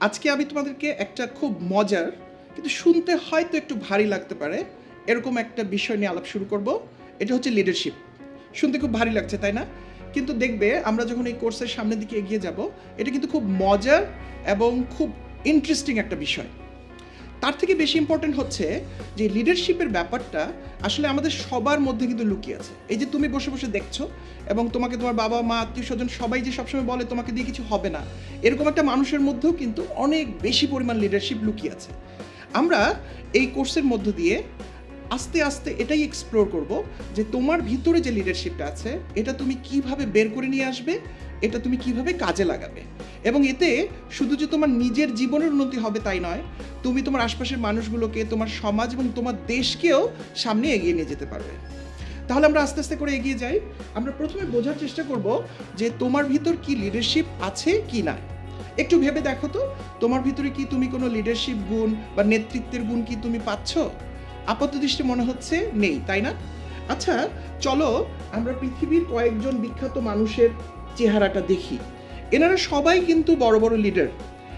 আজকে আমি তোমাদেরকে একটা খুব মজার, কিন্তু শুনতে হয়তো একটু ভারী লাগতে পারে, এরকম একটা বিষয় নিয়ে আলাপ শুরু করব। এটা হচ্ছে লিডারশিপ শুনতে খুব ভারী লাগছে, তাই না? কিন্তু দেখবে, আমরা যখন এই কোর্সের সামনের দিকে এগিয়ে যাব, এটা কিন্তু খুব মজার এবং খুব ইন্টারেস্টিং একটা বিষয়। তার থেকে বেশি ইম্পর্টেন্ট হচ্ছে যে লিডারশিপের ব্যাপারটা আসলে আমাদের সবার মধ্যে কিন্তু লুকিয়ে আছে। এই যে তুমি বসে বসে দেখছ এবং তোমাকে তোমার বাবা, মা আত্মীয় স্বজন সবাই যে সবসময় বলে তোমাকে দিয়ে কিছু হবে না, এরকম একটা মানুষের মধ্যেও কিন্তু অনেক বেশি পরিমাণ লিডারশিপ লুকিয়ে আছে। আমরা এই কোর্সের মধ্য দিয়ে আস্তে আস্তে এটাই এক্সপ্লোর করব যে তোমার ভিতরে যে লিডারশিপটা আছে, এটা তুমি কীভাবে বের করে নিয়ে আসবে এটা তুমি কীভাবে কাজে লাগাবে? এবং এতে শুধু যে তোমার নিজের জীবনের উন্নতি হবে তাই নয়, তুমি তোমার আশপাশের মানুষগুলোকে, তোমার সমাজ এবং তোমার দেশকেও সামনে এগিয়ে নিয়ে যেতে পারবে। তাহলে আমরা আস্তে আস্তে করে এগিয়ে যাই। আমরা প্রথমে বোঝার চেষ্টা করব যে তোমার ভিতর কি লিডারশিপ আছে কি না একটু ভেবে দেখো তো, তোমার ভিতরে কি তুমি কোনো লিডারশিপ গুণ বা নেতৃত্বের গুণ কি তুমি পাচ্ছ? আপাত দৃষ্টি মনে হচ্ছে নেই, তাই না? আচ্ছা চলো আমরা পৃথিবীর কয়েকজন বিখ্যাত মানুষের চেহারাটা দেখি। এনারা সবাই কিন্তু বড় বড় লিডার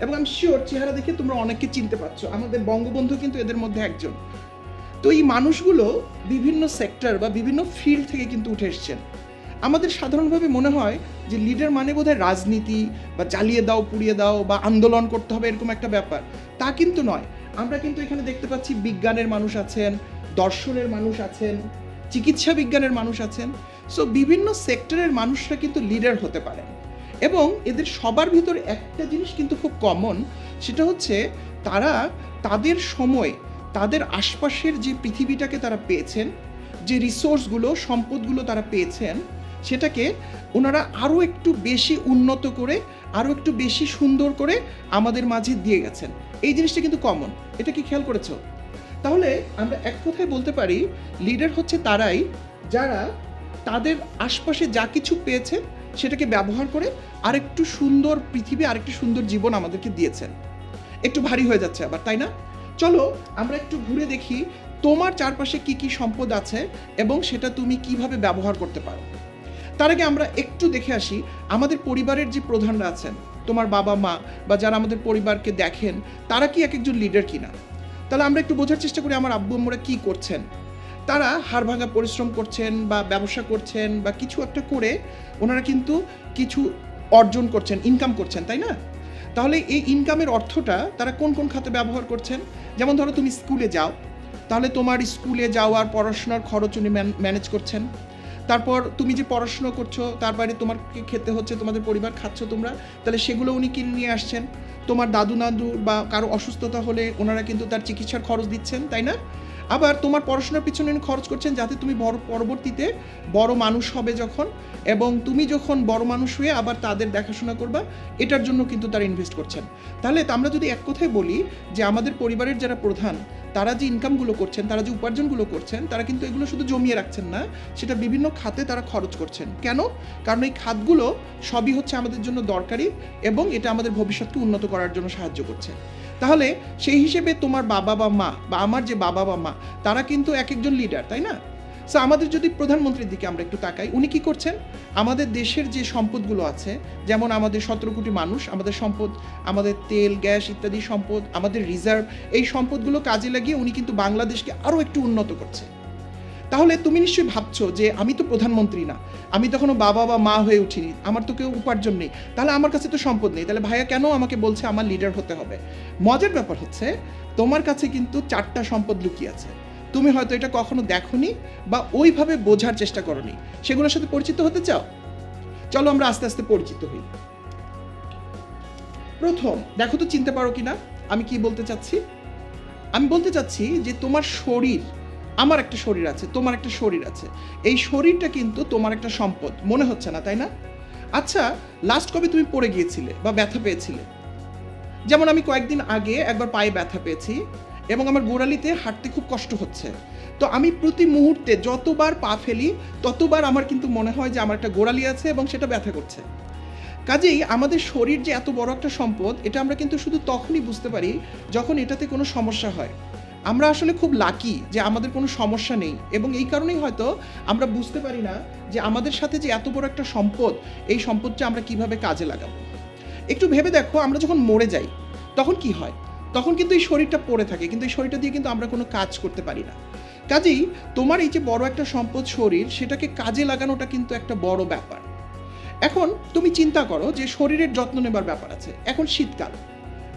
এবং আমি শিওর চেহারা দেখে তোমরা অনেককে চিনতে পারছ। আমাদের বঙ্গবন্ধু কিন্তু এদের মধ্যে একজন। তো এই মানুষগুলো বিভিন্ন সেক্টর বা বিভিন্ন ফিল্ড থেকে কিন্তু উঠে এসছেন। আমাদের সাধারণভাবে মনে হয় যে লিডার মানে বোধহয় রাজনীতি বা জ্বালিয়ে দাও, পুড়িয়ে দাও বা আন্দোলন করতে হবে এরকম একটা ব্যাপার। তা কিন্তু নয়। আমরা কিন্তু এখানে দেখতে পাচ্ছি বিজ্ঞানের মানুষ আছেন, দর্শনের মানুষ আছেন চিকিৎসা বিজ্ঞানের মানুষ আছেন। সো বিভিন্ন সেক্টরের মানুষরা কিন্তু লিডার হতে পারেন। এবং এদের সবার ভিতরে একটা জিনিস কিন্তু খুব কমন সেটা হচ্ছে তারা তাদের সময়, তাদের আশপাশের যে পৃথিবীটাকে তারা পেয়েছেন, যে রিসোর্সগুলো সম্পদগুলো তারা পেয়েছেন, সেটাকে ওনারা আরও একটু বেশি উন্নত করে, আরও একটু বেশি সুন্দর করে আমাদের মাঝে দিয়ে গেছেন। এই জিনিসটা কিন্তু কমন এটা কি খেয়াল করেছ? তাহলে আমরা এক কথায় বলতে পারি লিডার হচ্ছে তারাই যারা তাদের আশপাশে যা কিছু পেয়েছে সেটাকে ব্যবহার করে আরেকটু সুন্দর পৃথিবী, আরেকটু সুন্দর জীবন আমাদেরকে দিয়েছেন একটু ভারী হয়ে যাচ্ছে আবার, তাই না? চলো আমরা একটু ঘুরে দেখি তোমার চারপাশে কি কি সম্পদ আছে এবং সেটা তুমি কীভাবে ব্যবহার করতে পারো। তার আগে আমরা একটু দেখে আসি আমাদের পরিবারের যে প্রধানরা আছেন, তোমার বাবা মা বা যারা আমাদের পরিবারকে দেখেন, তারা কি এক একজন লিডার কিনা? তাহলে আমরা একটু বোঝার চেষ্টা করি আমার আব্বু আম্মুরা কী করছেন। তারা হাড় ভাঙা পরিশ্রম করছেন বা ব্যবসা করছেন বা কিছু একটা করে ওনারা কিন্তু কিছু অর্জন করছেন ইনকাম করছেন, তাই না? তাহলে এই ইনকামের অর্থটা তারা কোন কোন খাতে ব্যবহার করছেন? যেমন ধরো তুমি স্কুলে যাও, তাহলে তোমার স্কুলে যাওয়ার পড়াশোনার খরচ উনি ম্যানেজ করছেন। তারপর তুমি যে পড়াশুনো করছ, তার বাইরে তোমাকে খেতে হচ্ছে, তোমাদের পরিবার খাচ্ছ তোমরা, তাহলে সেগুলো উনি কিনে নিয়ে আসছেন। তোমার দাদু নাদু বা কারও অসুস্থতা হলে ওনারা কিন্তু তার চিকিৎসার খরচ দিচ্ছেন, তাই না? আবার তোমার পড়াশোনার পিছনে খরচ করছেন যাতে তুমি বড়, পরবর্তীতে বড় মানুষ হবে যখন এবং তুমি যখন বড় মানুষ হয়ে আবার তাদের দেখাশোনা করবা, এটার জন্য কিন্তু তারা ইনভেস্ট করছেন। তাহলে আমরা যদি এক কথায় বলি যে আমাদের পরিবারের যারা প্রধান তারা যে ইনকামগুলো করছেন, তারা যে উপার্জনগুলো করছেন, তারা কিন্তু এগুলো শুধু জমিয়ে রাখছেন না, সেটা বিভিন্ন খাতে তারা খরচ করছেন। কেন? কারণ এই খাতগুলো সবই হচ্ছে আমাদের জন্য দরকারি এবং এটা আমাদের ভবিষ্যৎকে উন্নত করার জন্য সাহায্য করছে। তাহলে সেই হিসেবে তোমার বাবা বা মা বা আমার যে বাবা বা মা, তারা কিন্তু এক একজন লিডার তাই না? সো আমাদের যদি প্রধানমন্ত্রীর দিকে আমরা একটু তাকাই, উনি কি করছেন? আমাদের দেশের যে সম্পদগুলো আছে, যেমন আমাদের সতেরো কোটি মানুষ, আমাদের সম্পদ, আমাদের তেল, গ্যাস ইত্যাদি সম্পদ, আমাদের রিজার্ভ, এই সম্পদগুলো কাজে লাগিয়ে উনি কিন্তু বাংলাদেশকে আরও একটু উন্নত করছে। তাহলে তুমি নিশ্চয়ই ভাবছ যে আমি তো প্রধানমন্ত্রী না, আমি তখনও বাবা বা মা হয়ে উঠিনি, আমার তো কেউ উপার্জন নেই, তাহলে আমার কাছে তো সম্পদ নেই, তাহলে ভাইয়া কেন আমাকে বলছে আমার লিডার হতে হবে? মজার ব্যাপার হচ্ছে, তোমার কাছে কিন্তু চারটা সম্পদ লুকিয়ে আছে। তুমি হয়তো এটা কখনো দেখোনি বা ওইভাবে বোঝার চেষ্টা করনি। সেগুলোর সাথে পরিচিত হতে চাও? চলো আমরা আস্তে আস্তে পরিচিত হই। প্রথম, দেখো তো চিনতে পারো কিনা, আমি কি বলতে চাচ্ছি? আমি বলতে চাচ্ছি যে তোমার শরীর, আমার একটা শরীর আছে, তোমার একটা শরীর আছে। এই শরীরটা কিন্তু তোমার একটা সম্পদ, মনে হচ্ছে না, তাই না? আচ্ছা লাস্ট কবে তুমি পড়ে গিয়েছিলে বা ব্যথা পেয়েছিলে? যেমন আমি কয়েকদিন আগে একবার পায়ে ব্যথা পেয়েছি এবং আমার গোড়ালিতে হাঁটতে খুব কষ্ট হচ্ছে। তো আমি প্রতি মুহূর্তে যতবার পা ফেলি, ততবার আমার কিন্তু মনে হয় যে আমার একটা গোড়ালি আছে এবং সেটা ব্যথা করছে। কাজেই আমাদের শরীর যে এত বড় একটা সম্পদ, এটা আমরা কিন্তু শুধু তখনই বুঝতে পারি যখন এটাতে কোনো সমস্যা হয়। আমরা আসলে খুব লাকি যে আমাদের কোনো সমস্যা নেই এবং এই কারণেই হয়তো আমরা বুঝতে পারি না যে আমাদের সাথে যে এত বড় একটা সম্পদ, এই সম্পদটা আমরা কীভাবে কাজে লাগাবো। একটু ভেবে দেখো, আমরা যখন মরে যাই, তখন কি হয়? তখন কিন্তু এই শরীরটা পড়ে থাকে, কিন্তু এই শরীরটা দিয়ে কিন্তু আমরা কোনো কাজ করতে পারি না। কাজেই তোমার এই যে বড় একটা সম্পদ শরীর, সেটাকে কাজে লাগানোটা কিন্তু একটা বড় ব্যাপার। এখন তুমি চিন্তা করো যে শরীরের যত্ন নেবার ব্যাপার আছে। এখন শীতকাল।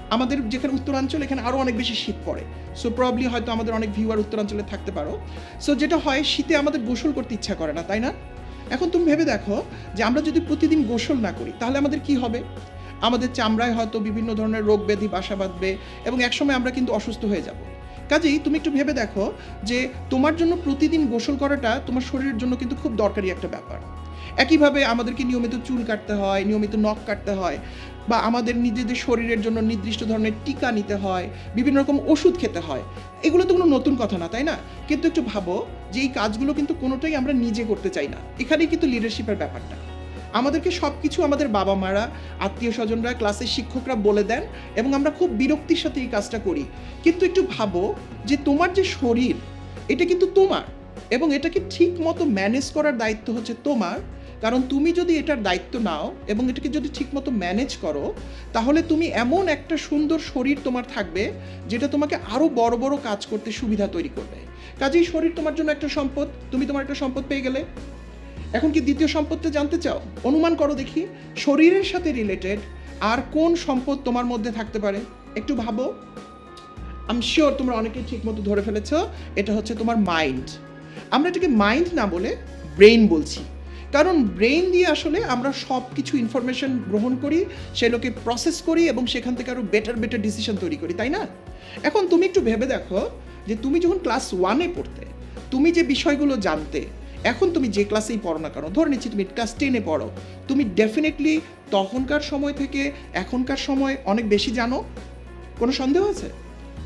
আমাদের যেখানে উত্তরাঞ্চল, এখানে আরও অনেক বেশি শীত পড়ে। সো প্রবলি হয়তো আমাদের অনেক ভিউয়ার উত্তরাঞ্চলে থাকতে পারো। সো যেটা হয়, শীতে আমাদের গোসল করতে ইচ্ছা করে না, তাই না? এখন তুমি ভেবে দেখো যে আমরা যদি প্রতিদিন গোসল না করি, তাহলে আমাদের কি হবে? আমাদের চামড়ায় হয়তো বিভিন্ন ধরনের রোগ ব্যাধি, বাসা বাঁধবে এবং একসময় আমরা কিন্তু অসুস্থ হয়ে যাব। কাজেই তুমি একটু ভেবে দেখো যে তোমার জন্য প্রতিদিন গোসল করাটা তোমার শরীরের জন্য কিন্তু খুব দরকারি একটা ব্যাপার। একইভাবে আমাদেরকে নিয়মিত চুল কাটতে হয়, নিয়মিত নখ কাটতে হয় বা আমাদের নিজেদের শরীরের জন্য নির্দিষ্ট ধরনের টিকা নিতে হয়, বিভিন্ন রকম ওষুধ খেতে হয়। এগুলো তো কোনো নতুন কথা না, তাই না? কিন্তু একটু ভাবো যে এই কাজগুলো কিন্তু কোনোটাই আমরা নিজে করতে চাই না। এখানেই কিন্তু লিডারশিপের ব্যাপারটা। আমাদেরকে সব কিছু আমাদের বাবা মারা আত্মীয় স্বজনরা ক্লাসের শিক্ষকরা বলে দেন এবং আমরা খুব বিরক্তির সাথে এই কাজটা করি। কিন্তু একটু ভাবো যে তোমার যে শরীর, এটা কিন্তু তোমার এবং এটাকে ঠিক মতো ম্যানেজ করার দায়িত্ব হচ্ছে তোমার। কারণ তুমি যদি এটার দায়িত্ব নাও এবং এটাকে যদি ঠিকমতো ম্যানেজ করো, তাহলে তুমি এমন একটা সুন্দর শরীর তোমার থাকবে যেটা তোমাকে আরও বড় বড় কাজ করতে সুবিধা তৈরি করবে। কাজেই শরীর তোমার জন্য একটা সম্পদ। তুমি তোমার একটা সম্পদ পেয়ে গেলে। এখন কি দ্বিতীয় সম্পদটা জানতে চাও? অনুমান করো দেখি, শরীরের সাথে রিলেটেড আর কোন সম্পদ তোমার মধ্যে থাকতে পারে? একটু ভাবো। আম শিওর তোমরা অনেকে ঠিক মতো ধরে ফেলেছো, এটা হচ্ছে তোমার মাইন্ড আমরা এটাকে মাইন্ড না বলে ব্রেইন বলছি। কারণ ব্রেইন দিয়ে আসলে আমরা সব কিছু ইনফরমেশন গ্রহণ করি সেগুলোকে প্রসেস করি এবং সেখান থেকে আরও বেটার বেটার ডিসিশন তৈরি করি, তাই না? এখন তুমি একটু ভেবে দেখো যে তুমি যখন ক্লাস ওয়ানে পড়তে, তুমি যে বিষয়গুলো জানতে এখন তুমি যে ক্লাসেই পড়ো না কেন? ধরে নিচ্ছি তুমি ক্লাস টেনে পড়ো। তুমি ডেফিনেটলি তখনকার সময় থেকে এখনকার সময় অনেক বেশি জানো? কোনো সন্দেহ আছে?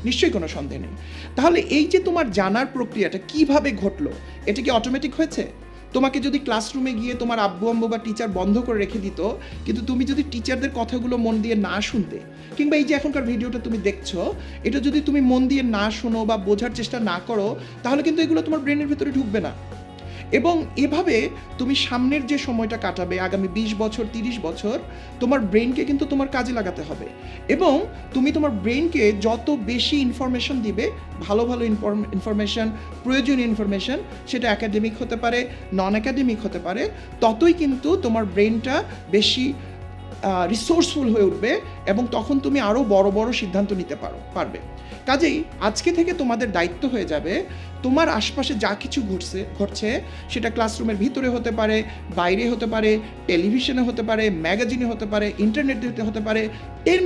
নিশ্চয়ই কোনো সন্দেহ নেই। তাহলে এই যে তোমার জানার প্রক্রিয়াটা কীভাবে ঘটলো, এটা কি অটোমেটিক হয়েছে? তোমাকে যদি ক্লাসরুমে গিয়ে তোমার আব্বু, আম্মু বা টিচার বন্ধ করে রেখে দিত, কিন্তু তুমি যদি টিচারদের কথাগুলো মন দিয়ে না শুনতে, কিংবা এই যে এখনকার ভিডিওটা তুমি দেখছ, এটা যদি তুমি মন দিয়ে না শোনো বা বোঝার চেষ্টা না করো, তাহলে কিন্তু এগুলো তোমার ব্রেনের ভেতরে ঢুকবে না। এবং এভাবে তুমি সামনের যে সময়টা কাটাবে, আগামী বিশ বছর, তিরিশ বছর, তোমার ব্রেনকে কিন্তু তোমার কাজে লাগাতে হবে। এবং তুমি তোমার ব্রেনকে যত বেশি ইনফরমেশন দিবে, ভালো ভালো ইনফরমেশন প্রয়োজনীয় ইনফরমেশন সেটা একাডেমিক হতে পারে নন একাডেমিক হতে পারে, ততই কিন্তু তোমার ব্রেনটা বেশি রিসোর্সফুল হয়ে উঠবে এবং তখন তুমি আরও বড় বড় সিদ্ধান্ত নিতে পারো, পারবে। কাজেই আজকে থেকে তোমাদের দায়িত্ব হয়ে যাবে তোমার আশপাশে যা কিছু ঘটছে ঘটছে সেটা ক্লাসরুমের ভিতরে হতে পারে, বাইরে হতে পারে টেলিভিশনে হতে পারে ম্যাগাজিনে হতে পারে ইন্টারনেটে হতে পারে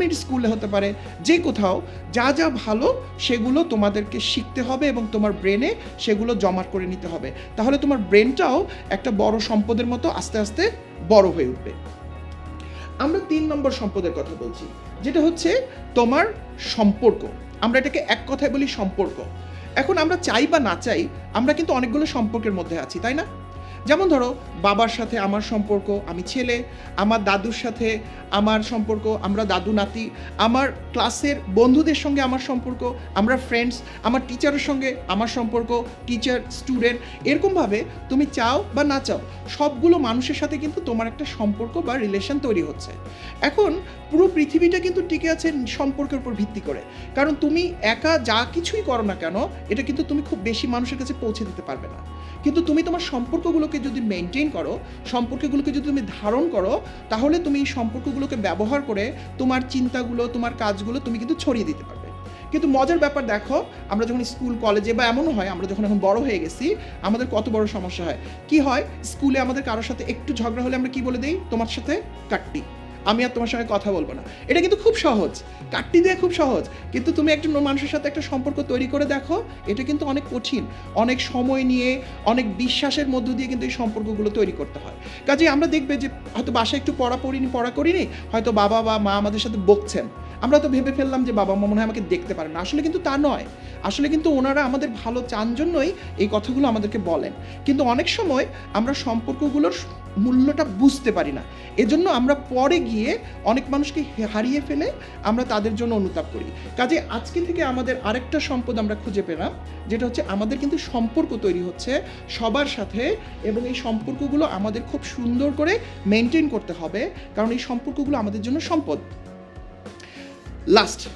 মিনিট স্কুলে হতে পারে, যে কোথাও যা যা ভালো সেগুলো তোমাদেরকে শিখতে হবে এবং তোমার ব্রেনে সেগুলো জমা করে নিতে হবে। তাহলে তোমার ব্রেনটাও একটা বড় সম্পদের মতো আস্তে আস্তে বড় হয়ে উঠবে। আমরা তিন নম্বর সম্পদের কথা বলছি, যেটা হচ্ছে তোমার সম্পর্ক। আমরা এটাকে এক কথায় বলি সম্পর্ক। এখন আমরা চাই বা না চাই, আমরা কিন্তু অনেকগুলো সম্পর্কের মধ্যে আছি, তাই না? যেমন ধরো, বাবার সাথে আমার সম্পর্ক, আমি ছেলে, আমার দাদুর সাথে আমার সম্পর্ক, আমরা দাদু নাতি, আমার ক্লাসের বন্ধুদের সঙ্গে আমার সম্পর্ক, আমরা ফ্রেন্ডস আমার টিচারের সঙ্গে আমার সম্পর্ক টিচার স্টুডেন্ট এরকমভাবে তুমি চাও বা না চাও, সবগুলো মানুষের সাথে কিন্তু তোমার একটা সম্পর্ক বা রিলেশন তৈরি হচ্ছে। এখন পুরো পৃথিবীটা কিন্তু টিকে আছে সম্পর্কের উপর ভিত্তি করে। কারণ তুমি একা যা কিছুই করো না কেন, এটা কিন্তু তুমি খুব বেশি মানুষের কাছে পৌঁছে দিতে পারবে না। কিন্তু তুমি তোমার সম্পর্কগুলোকে যদি মেনটেন করো, সম্পর্কগুলোকে যদি তুমি ধারণ করো, তাহলে তুমি এই সম্পর্কগুলোকে ব্যবহার করে তোমার চিন্তাগুলো, তোমার কাজগুলো তুমি কিন্তু ছড়িয়ে দিতে পারবে। কিন্তু মজার ব্যাপার দেখো, আমরা যখন স্কুল, কলেজে বা এমনও হয়, আমরা যখন এখন বড় হয়ে গেছি, আমাদের কত বড় সমস্যা হয়। কি হয়? স্কুলে আমাদের কারোর সাথে একটু ঝগড়া হলে আমরা কি বলে দিই? তোমার সাথে কাটটি আমি আর তোমার সঙ্গে কথা বলব না। এটা কিন্তু খুব সহজ। কাটটি দিয়ে খুব সহজ। কিন্তু তুমি একজন মানুষের সাথে একটা সম্পর্ক তৈরি করে দেখো, এটা কিন্তু অনেক কঠিন। অনেক সময় নিয়ে, অনেক বিশ্বাসের মধ্য দিয়ে কিন্তু এই সম্পর্কগুলো তৈরি করতে হয়। কাজে আমরা দেখবে যে হয়তো বাসায় একটু পড়া পড়িনি পড়া করিনি, হয়তো বাবা বা মা আমাদের সাথে বকছেন। আমরা তো ভেবে ফেললাম যে বাবা মা মনে হয় আমাকে দেখতে পারে না। আসলে কিন্তু তা নয়। আসলে কিন্তু ওনারা আমাদের ভালো চান জন্যই এই কথাগুলো আমাদেরকে বলেন। কিন্তু অনেক সময় আমরা সম্পর্কগুলোর মূল্যটা বুঝতে পারি না। এজন্য আমরা পরে গিয়ে অনেক মানুষকে হারিয়ে ফেলে আমরা তাদের জন্য অনুতাপ করি। কাজে আজকে থেকে আমাদের আরেকটা সম্পদ আমরা খুঁজে পেলাম, যেটা হচ্ছে আমাদের কিন্তু সম্পর্ক তৈরি হচ্ছে সবার সাথে এবং এই সম্পর্কগুলো আমাদের খুব সুন্দর করে মেনটেন করতে হবে। কারণ এই সম্পর্কগুলো আমাদের জন্য সম্পদ। লাস্ট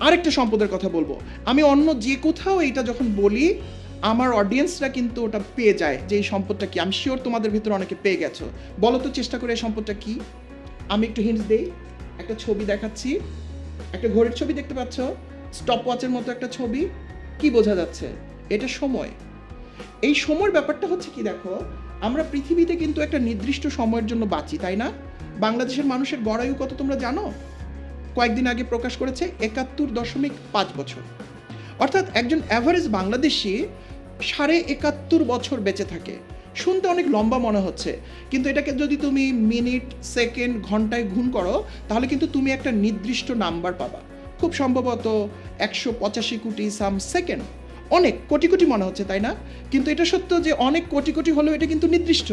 আরেকটা সম্পদের কথা বলব। আমি অন্য যে কোথাও এইটা যখন বলি, আমার অডিয়েন্সরা কিন্তু ওটা পেয়ে যায় যে এই সম্পদটা কি। আমি শিওর তোমাদের ভিতরে অনেকে পেয়ে গেছো। বলো তো চেষ্টা করে এই সম্পদটা কি? আমি একটু হিন্টস দেই। একটা ছবি দেখাচ্ছি। একটা ঘড়ির ছবি দেখতে পাচ্ছ? স্টপ ওয়াচের মতো একটা ছবি। কি বোঝা যাচ্ছে? এটা সময়। এই সময়ের ব্যাপারটা হচ্ছে কি দেখো? আমরা পৃথিবীতে কিন্তু একটা নির্দিষ্ট সময়ের জন্য বাঁচি, তাই না? বাংলাদেশের মানুষের গড়ায়ু কত তোমরা জানো? কয়েকদিন আগে প্রকাশ করেছে একাত্তর দশমিক পাঁচ বছর। অর্থাৎ একজন অ্যাভারেজ বাংলাদেশি সাড়ে একাত্তর বছর বেঁচে থাকে। শুনতে অনেক লম্বা মনে হচ্ছে, কিন্তু এটাকে যদি তুমি মিনিট, সেকেন্ড, ঘন্টায় গুণ করো, তাহলে কিন্তু তুমি একটা নির্দিষ্ট নাম্বার পাবা। খুব সম্ভবত একশো পঁচাশি কোটি সাম সেকেন্ড। অনেক কোটি কোটি মনে হচ্ছে, তাই না? কিন্তু এটা সত্য যে অনেক কোটি কোটি হলেও এটা কিন্তু নির্দিষ্ট।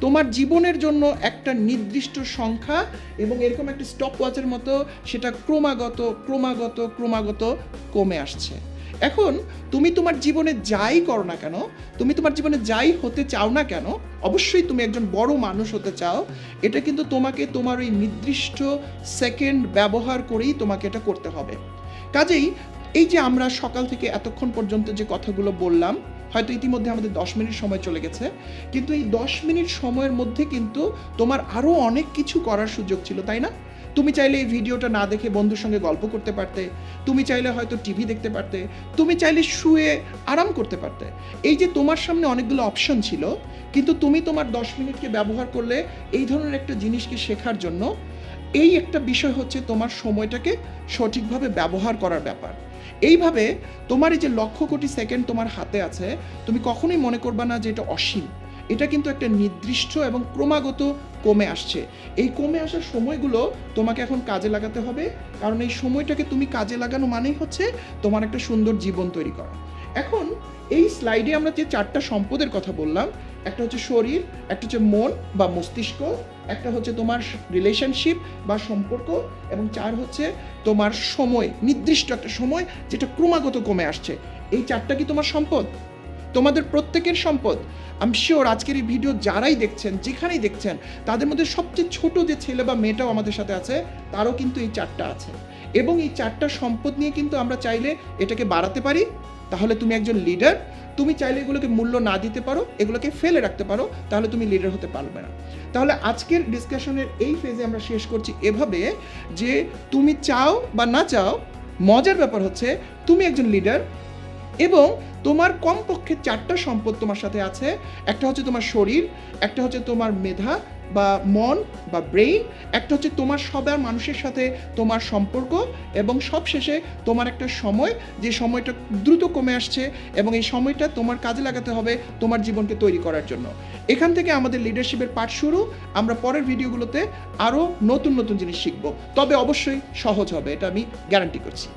তোমার জীবনের জন্য একটা নির্দিষ্ট সংখ্যা এবং এরকম একটা স্টপ ওয়াচের মতো সেটা ক্রমাগত ক্রমাগত ক্রমাগত কমে আসছে। এখন তুমি তোমার জীবনে যাই করো না কেন, তুমি তোমার জীবনে যাই হতে চাও না কেন, অবশ্যই তুমি একজন বড় মানুষ হতে চাও। এটা কিন্তু তোমাকে তোমার ওই নির্দিষ্ট সেকেন্ড ব্যবহার করেই তোমাকে এটা করতে হবে। কাজেই এই যে আমরা সকাল থেকে এতক্ষণ পর্যন্ত যে কথাগুলো বললাম, হয়তো ইতিমধ্যে আমাদের দশ মিনিট সময় চলে গেছে, কিন্তু এই দশ মিনিট সময়ের মধ্যে কিন্তু তোমার আরও অনেক কিছু করার সুযোগ ছিল, তাই না? তুমি চাইলে এই ভিডিওটা না দেখে বন্ধুর সঙ্গে গল্প করতে পারতে, তুমি চাইলে হয়তো টিভি দেখতে পারতে, তুমি চাইলে শুয়ে আরাম করতে পারতে। এই যে তোমার সামনে অনেকগুলো অপশন ছিল, কিন্তু তুমি তোমার দশ মিনিটকে ব্যবহার করলে এই ধরনের একটা জিনিসকে শেখার জন্য এই একটা বিষয় হচ্ছে তোমার সময়টাকে সঠিকভাবে ব্যবহার করার ব্যাপার। এইভাবে তোমার এই যে লক্ষ কোটি সেকেন্ড তোমার হাতে আছে, তুমি কখনোই মনে করবা না যে এটা অসীম। এটা কিন্তু একটা নির্দিষ্ট এবং ক্রমাগত কমে আসছে। এই কমে আসার সময়গুলো তোমাকে এখন কাজে লাগাতে হবে, কারণ এই সময়টাকে তুমি কাজে লাগানো মানেই হচ্ছে তোমার একটা সুন্দর জীবন তৈরি করা। এখন এই স্লাইডে আমরা যে চারটা সম্পদের কথা বললাম একটা হচ্ছে শরীর, একটা হচ্ছে মন বা মস্তিষ্ক, একটা হচ্ছে তোমার রিলেশনশিপ বা সম্পর্ক, এবং চার হচ্ছে তোমার সময়, নির্দিষ্ট একটা সময় যেটা ক্রমাগত কমে আসছে। এই চারটা কি তোমার সম্পদ? তোমাদের প্রত্যেকের সম্পদ। আমি শিওর আজকের এই ভিডিও যারাই দেখছেন, যেখানেই দেখছেন, তাদের মধ্যে সবচেয়ে ছোট যে ছেলে বা মেয়েটাও আমাদের সাথে আছে, তারও কিন্তু এই চারটা আছে। এবং এই চারটা সম্পদ নিয়ে কিন্তু আমরা চাইলে এটাকে বাড়াতে পারি। তাহলে তুমি একজন লিডার তুমি চাইলে এগুলোকে মূল্য না দিতে পারো, এগুলোকে ফেলে রাখতে পারো, তাহলে তুমি লিডার হতে পারবে না। তাহলে আজকের ডিসকাশনের এই ফেজে আমরা শেষ করছি এভাবে যে তুমি চাও বা না চাও, মজার ব্যাপার হচ্ছে তুমি একজন লিডার এবং তোমার কমপক্ষে চারটা সম্পদ তোমার সাথে আছে, একটা হচ্ছে তোমার শরীর, একটা হচ্ছে তোমার মেধা বা মন বা ব্রেইন, একটা হচ্ছে তোমার সবার মানুষের সাথে তোমার সম্পর্ক এবং সবশেষে তোমার একটা সময়, যে সময়টা দ্রুত কমে আসছে এবং এই সময়টা তোমার কাজে লাগাতে হবে তোমার জীবনকে তৈরি করার জন্য। এখান থেকে আমাদের লিডারশিপের পাঠ শুরু, আমরা পরের ভিডিওগুলোতে আরও নতুন নতুন জিনিস শিখব। তবে অবশ্যই সহজ হবে, এটা আমি গ্যারান্টি করছি।